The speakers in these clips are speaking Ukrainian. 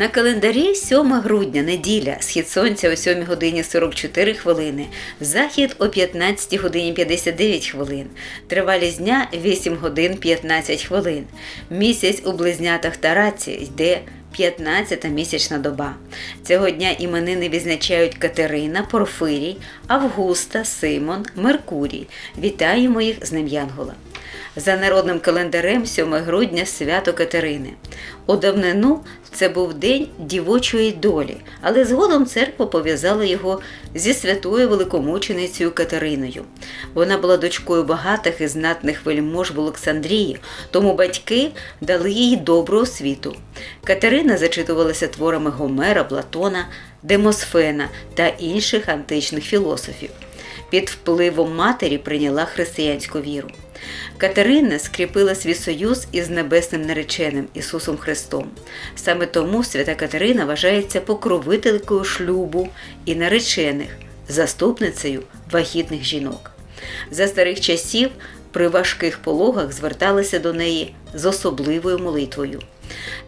На календарі 7 грудня, неділя, схід сонця о 7 годині 44 хвилини, захід о 15 годині 59 хвилин, тривалість дня 8 годин 15 хвилин. Місяць у близнятах та раці йде 15-та місячна доба. Цього дня іменини відзначають Катерина, Порфирій, Августа, Симон, Меркурій. Вітаємо їх з Днем Янгола. За народним календарем 7 грудня свято Катерини. У давнину це був день дівочої долі, але згодом церква пов'язала його зі святою великомученицею Катериною. Вона була дочкою багатих і знатних вельмож в Олександрії, тому батьки дали їй добру освіту. Катерина зачитувалася творами Гомера, Платона, Демосфена та інших античних філософів. Під впливом матері прийняла християнську віру. Катерина скріпила свій союз із небесним нареченим Ісусом Христом. Саме тому свята Катерина вважається покровителькою шлюбу і наречених, заступницею вагітних жінок. За старих часів при важких пологах зверталися до неї з особливою молитвою.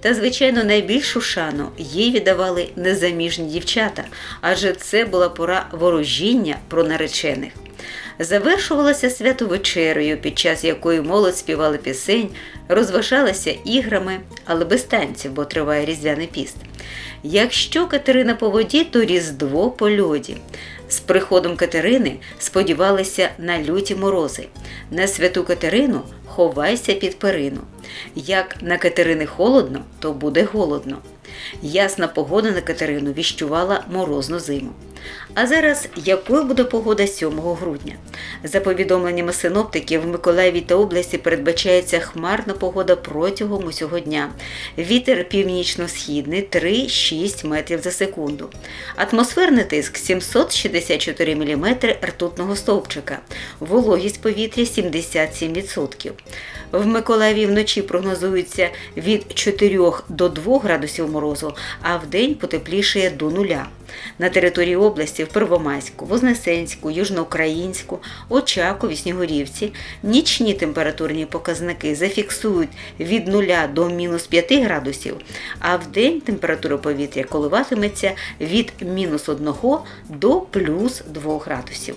Та, звичайно, найбільшу шану їй віддавали незаміжні дівчата, адже це була пора ворожіння про наречених. Завершувалося свято вечерею, під час якої молодь співали пісень, розважалася іграми, але без танців, бо триває різдвяний піст. Якщо Катерина по воді, то різдво по льоді. З приходом Катерини сподівалися на люті морози. На святу Катерину ховайся під перину. Як на Катерини холодно, то буде голодно. Ясна погода на Катерину віщувала морозну зиму. А зараз якою буде погода 7 грудня? За повідомленнями синоптиків, в Миколаєві та області передбачається хмарна погода протягом усього дня. Вітер північно-східний 3-6 метрів за секунду. Атмосферний тиск 764 мм ртутного стовпчика. Вологість повітря 77%. В Миколаєві вночі прогнозується від 4 до 2 градусів морозу, а в день потеплішає до нуля. На території області в Первомайську, Вознесенську, Южноукраїнську, Очакові, Снігурівці нічні температурні показники зафіксують від 0 до мінус 5 градусів, а в день температура повітря коливатиметься від мінус 1 до плюс 2 градусів.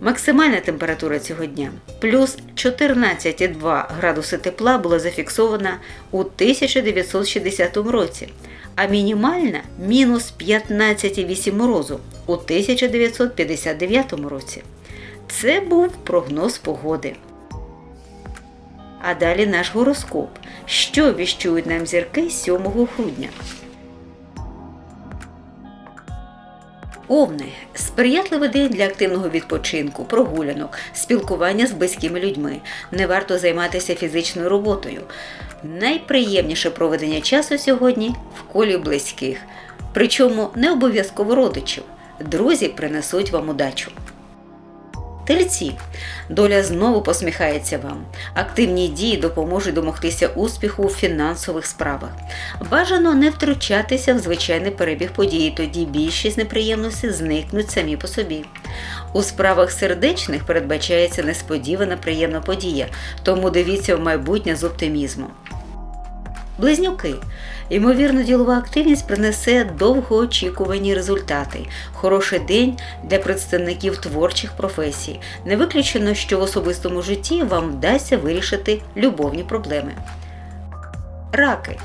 Максимальна температура цього дня плюс 14,2 градуси тепла була зафіксована у 1960 році, а мінімальна мінус 15,8 морозу у 1959 році. Це був прогноз погоди. А далі наш гороскоп. Що віщують нам зірки 7 грудня? Овни сприятливий день для активного відпочинку, прогулянок, спілкування з близькими людьми. Не варто займатися фізичною роботою. Найприємніше проведення часу сьогодні в колі близьких, причому не обов'язково родичів. Друзі принесуть вам удачу. Тельці. Доля знову посміхається вам. Активні дії допоможуть домогтися успіху у фінансових справах. Бажано не втручатися в звичайний перебіг подій, тоді більшість неприємностей зникнуть самі по собі. У справах сердечних передбачається несподівана приємна подія, тому дивіться в майбутнє з оптимізмом. Близнюки. Ймовірно, ділова активність принесе довгоочікувані результати. Хороший день для представників творчих професій. Не виключено, що в особистому житті вам вдасться вирішити любовні проблеми. Раки.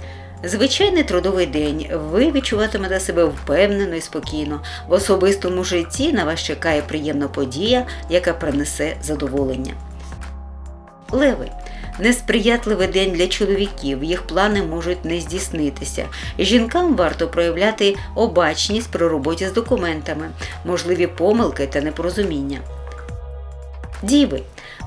Звичайний трудовий день. Ви відчуватимете себе впевнено і спокійно. В особистому житті на вас чекає приємна подія, яка принесе задоволення. Леви. Несприятливий день для чоловіків, їх плани можуть не здійснитися. Жінкам варто проявляти обачність при роботі з документами, можливі помилки та непорозуміння. Діви.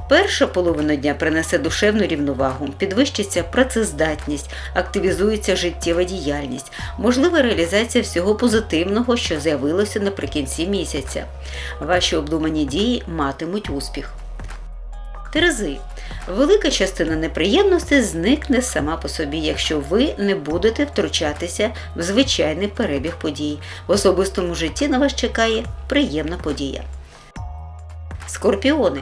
Перша половина дня принесе душевну рівновагу, підвищиться працездатність, активізується життєва діяльність, можлива реалізація всього позитивного, що з'явилося наприкінці місяця. Ваші обдумані дії матимуть успіх. Терези. Велика частина неприємностей зникне сама по собі, якщо ви не будете втручатися в звичайний перебіг подій. В особистому житті на вас чекає приємна подія. Скорпіони.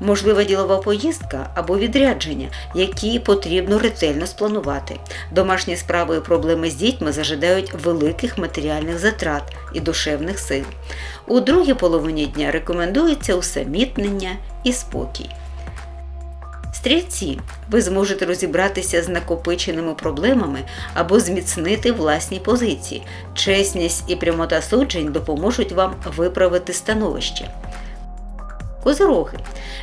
Можлива ділова поїздка або відрядження, які потрібно ретельно спланувати. Домашні справи і проблеми з дітьми зажидають великих матеріальних затрат і душевних сил. У другій половині дня рекомендується усамітнення і спокій. Стрільці, ви зможете розібратися з накопиченими проблемами або зміцнити власні позиції. Чесність і прямота суджень допоможуть вам виправити становище. Козороги.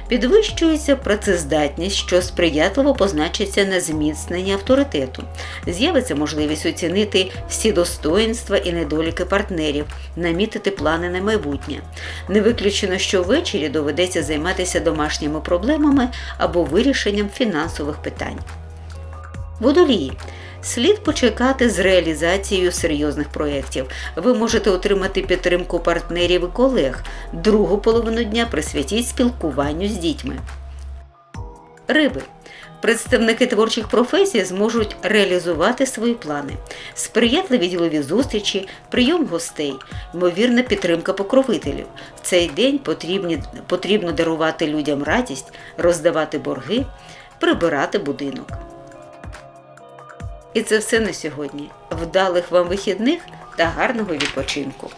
Підвищується працездатність, що сприятливо позначиться на зміцненні авторитету. З'явиться можливість оцінити всі достоїнства і недоліки партнерів, намітити плани на майбутнє. Не виключено, що ввечері доведеться займатися домашніми проблемами або вирішенням фінансових питань. Водолії. Слід почекати з реалізацією серйозних проєктів. Ви можете отримати підтримку партнерів і колег. Другу половину дня присвятіть спілкуванню з дітьми. Риби. Представники творчих професій зможуть реалізувати свої плани. Сприятливі ділові зустрічі, прийом гостей, ймовірна підтримка покровителів. В цей день потрібні, потрібно дарувати людям радість, роздавати борги, прибирати будинок. І це все на сьогодні. Вдалих вам вихідних та гарного відпочинку!